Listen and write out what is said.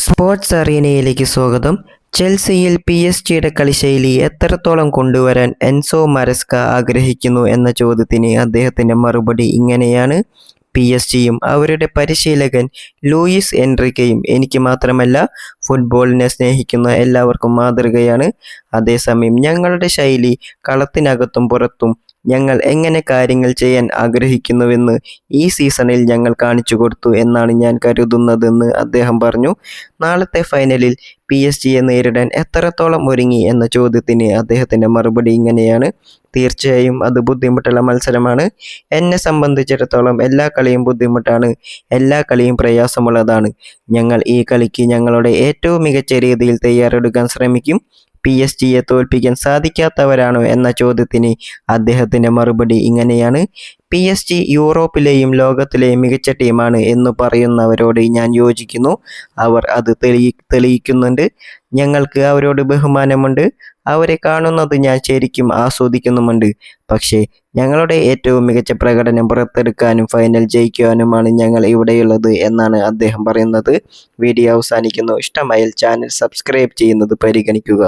Sports അറീനയിലേക്ക് സ്വാഗതം. ചെൽസിയിൽ P S ജിയുടെ കളിശൈലി എത്രത്തോളം കൊണ്ടുവരാൻ എൻസോ മരസ്ക ആഗ്രഹിക്കുന്നു എന്ന ചോദ്യത്തിന് അദ്ദേഹത്തിന്റെ മറുപടി ഇങ്ങനെയാണ്. പി എസ് ജിയും അവരുടെ പരിശീലകൻ ലൂയിസ് എൻറിക്കയും എനിക്ക് മാത്രമല്ല ഫുട്ബോളിനെ സ്നേഹിക്കുന്ന എല്ലാവർക്കും മാതൃകയാണ്. അതേസമയം ഞങ്ങളുടെ ശൈലി കളത്തിനകത്തും പുറത്തും ഞങ്ങൾ എങ്ങനെ കാര്യങ്ങൾ ചെയ്യാൻ ആഗ്രഹിക്കുന്നുവെന്ന് ഈ സീസണിൽ ഞങ്ങൾ കാണിച്ചു കൊടുത്തു എന്നാണ് ഞാൻ കരുതുന്നതെന്ന് അദ്ദേഹം പറഞ്ഞു. നാളത്തെ ഫൈനലിൽ പി എസ് ജിയെ നേരിടാൻ എത്രത്തോളം ഒരുങ്ങി എന്ന ചോദ്യത്തിന് അദ്ദേഹത്തിന്റെ മറുപടി ഇങ്ങനെയാണ്. തീർച്ചയായും അത് ബുദ്ധിമുട്ടുള്ള മത്സരമാണ്. എന്നെ സംബന്ധിച്ചിടത്തോളം എല്ലാ കളിയും ബുദ്ധിമുട്ടാണ്. എല്ലാ കളിയും പ്രയാസമുള്ളതാണ്. ഞങ്ങൾ ഈ കളിക്ക് ഞങ്ങളുടെ ഏറ്റവും മികച്ച രീതിയിൽ തയ്യാറെടുക്കാൻ ശ്രമിക്കും. പി എസ് ജിയെ തോൽപ്പിക്കാൻ സാധിക്കാത്തവരാണോ എന്ന ചോദ്യത്തിന് അദ്ദേഹത്തിന്റെ മറുപടി ഇങ്ങനെയാണ്. പി എസ് ജി യൂറോപ്പിലെയും ലോകത്തിലെയും മികച്ച ടീമാണ് എന്ന് പറയുന്നവരോട് ഞാൻ യോജിക്കുന്നു. അവർ അത് തെളി തെളിയിക്കുന്നുണ്ട്. ഞങ്ങൾക്ക് അവരോട് ബഹുമാനമുണ്ട്. അവരെ കാണുന്നത് ഞാൻ ശരിക്കും ആസ്വദിക്കുന്നുമുണ്ട്. പക്ഷേ ഞങ്ങളുടെ ഏറ്റവും മികച്ച പ്രകടനം പുറത്തെടുക്കാനും ഫൈനൽ ജയിക്കുവാനുമാണ് ഞങ്ങൾ ഇവിടെയുള്ളത് എന്നാണ് അദ്ദേഹം പറയുന്നത്. വീഡിയോ അവസാനിക്കുന്നു. ഇഷ്ടമായാൽ ചാനൽ സബ്സ്ക്രൈബ് ചെയ്യുന്നത് പരിഗണിക്കുക.